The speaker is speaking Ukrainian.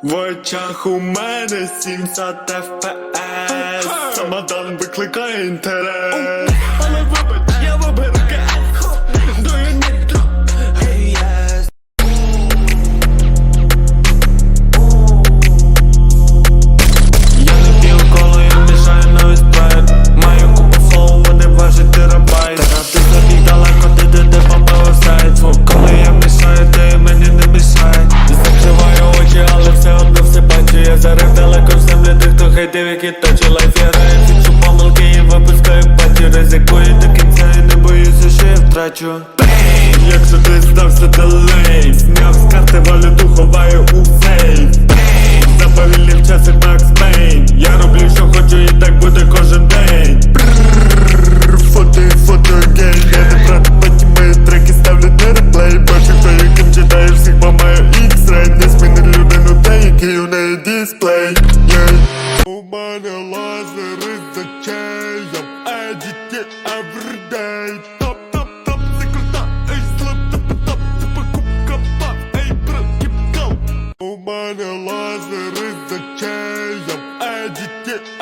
В очах у мене 70 FPS Самодан викликає інтерес хто хейтив, Лайф я граю, помилки і випускаю паті Ризикую до кінця і не боюся, що я втрачу. Якщо ти здався делей Зняв з карти валюту, ховаю у сейф. Заповільнив час і Макс Бейн Я роблю, що хочу, і так буде кожен день. Фото і фото гейм Я не брат, потім мої треки ставлять на реплей. Бачу, хто яким читає всіх, бо маю X-Ray. Не змінив людину, та який у неї дисплей. Yeah. У мене лазери за очеєм Едіті everyday Топ, топ, топ, секунда Ей, слаб, топ, топ, тупа кубка пап Ей, брат, go У мене лазери за очеєм Едіті everyday